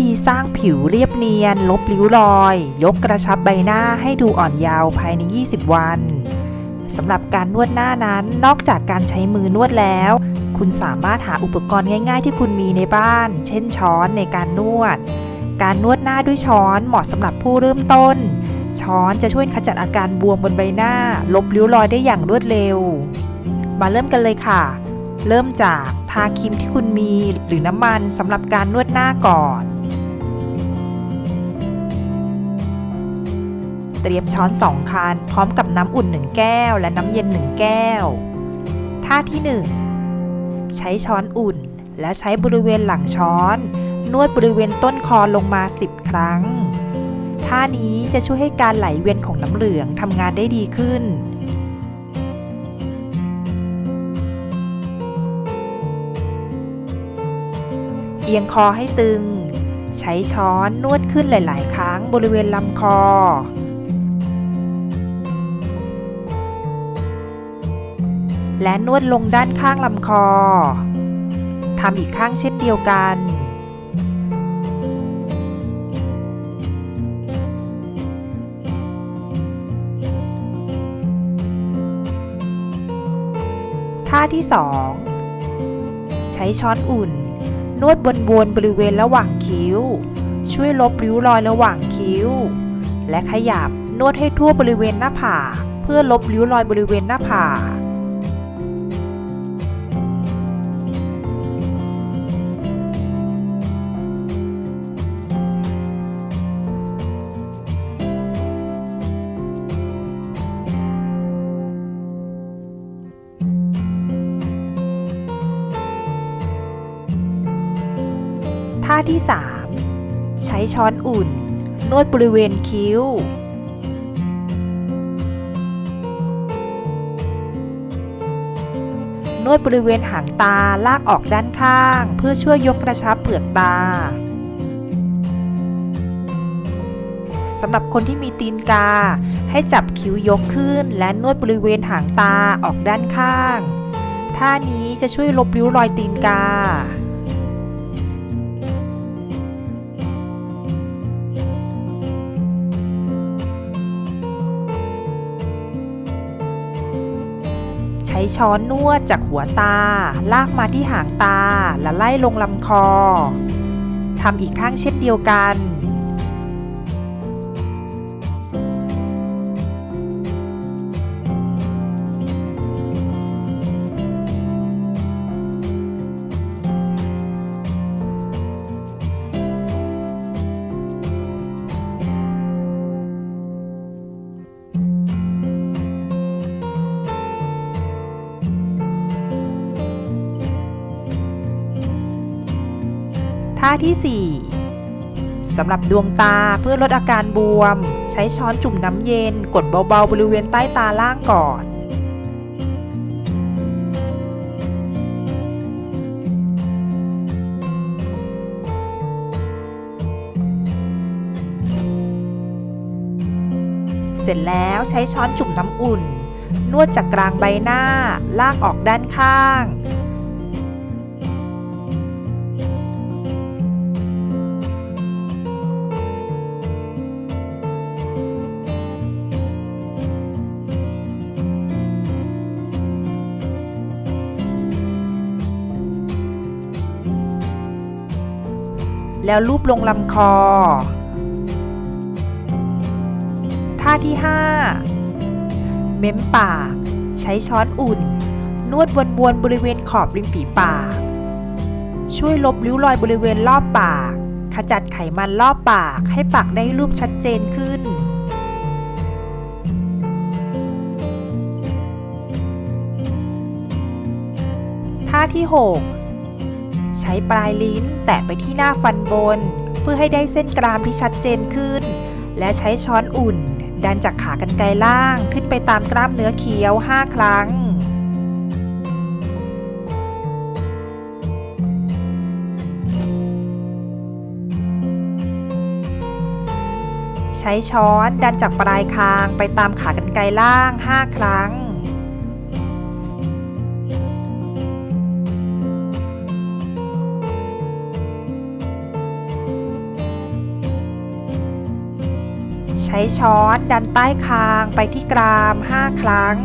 ธีสร้างผิวเรียบเนียน ลบริ้วรอย ยกกระชับใบหน้าให้ดูอ่อนยาวภายใน 20 วันสำหรับการนวดหน้านั้น นอกจากการใช้มือนวดแล้ว คุณสามารถหาอุปกรณ์ง่าย ๆ ที่คุณมีในบ้าน เช่นช้อนในการนวด การนวดหน้าด้วยช้อนเหมาะสำหรับผู้เริ่มต้น ช้อนจะช่วยขจัดอาการบวมบนใบหน้า ลบริ้วรอยได้อย่างรวดเร็ว มาเริ่มกันเลยค่ะ เริ่มจากทาครีมที่คุณมีหรือน้ำมันสำหรับการนวดหน้าก่อน ตรียมช้อนสองคัน พร้อมกับน้ำอุ่น 1 แก้ว และน้ำเย็น 1 แก้ว ท่าที่ 1 ใช้ช้อนอุ่น และใช้บริเวณหลังช้อน นวดบริเวณต้นคอลงมา 10 ครั้ง ท่านี้จะช่วยให้การไหลเวียนของน้ำเหลืองทำงานได้ดีขึ้นเอียงคอให้ตึง ใช้ช้อนนวดขึ้นหลาย ๆ ครั้งบริเวณลำคอ และนวดลงด้านข้างลำคอ ทำอีกข้างเช่นเดียวกัน ท่าที่ 2 ใช้ช้อนอุ่น นวดบนบนๆบริเวณระหว่างคิ้ว ช่วยลบริ้วรอยระหว่างคิ้ว และขยับนวดให้ทั่วบริเวณหน้าผากเพื่อลบริ้วรอยบริเวณหน้าผากาที่ 3 ใช้ช้อนอุ่น นวดบริเวณคิ้ว นวดบริเวณหางตาลากออกด้านข้าง เพื่อช่วยยกกระชับเปลือกตาสำหรับคนที่มีตีนกา ให้จับคิ้วยกขึ้น และนวดบริเวณหางตาออกด้านข้าง ท่านี้จะช่วยลบริ้วรอยตีนกา ใช้ช้อนนวดจากหัวตา ลากมาที่หางตาและไล่ลงลำคอทำอีกข้างเช่นเดียวกัน ท่าที่ 4สำหรับดวงตาเพื่อลดอาการบวม ใช้ช้อนจุ่มน้ำเย็น กดเบาๆบริเวณใต้ตาล่างก่อน เสร็จแล้วใช้ช้อนจุ่มน้ำอุ่น นวดจากกลางใบหน้า ลากออกด้านข้าง แล้วลูบลงลำคอ ท่าที่ 5 เม้มปาก ใช้ช้อนอุ่น นวดวนๆบริเวณขอบริมฝีปาก ช่วยลบริ้วรอยบริเวณรอบปาก ขจัดไขมันรอบปากให้ปากได้รูปชัดเจนขึ้นท่าที่ 6 ช้ปลายลิ้นแตะไปที่หน้าฟันบน เพื่อให้ได้เส้นกรามที่ชัดเจนขึ้น และใช้ช้อนอุ่น ดันจากขากรรไกรล่างขึ้นไปตามกล้ามเนื้อเคี้ยว 5 ครั้งใช้ช้อนดันจากปลายคางไปตามขากรรไกรล่าง 5 ครั้ง ใช้ช้อนดันใต้คางไปที่กราม 5 ครั้ง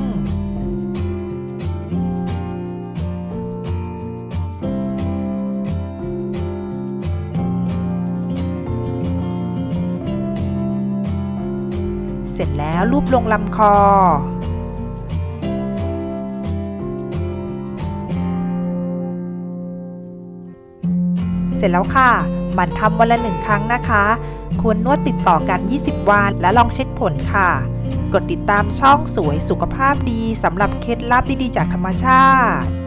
เสร็จแล้วลูบลงลำคอเสร็จแล้วค่ะ มันทำวันละหนึ่งครั้งนะคะ ควรนวดติดต่อกัน 20 วัน และลองเช็คผลค่ะ กดติดตามช่องสวยสุขภาพดีสำหรับเคล็ดลับดีๆจากธรรมชาติ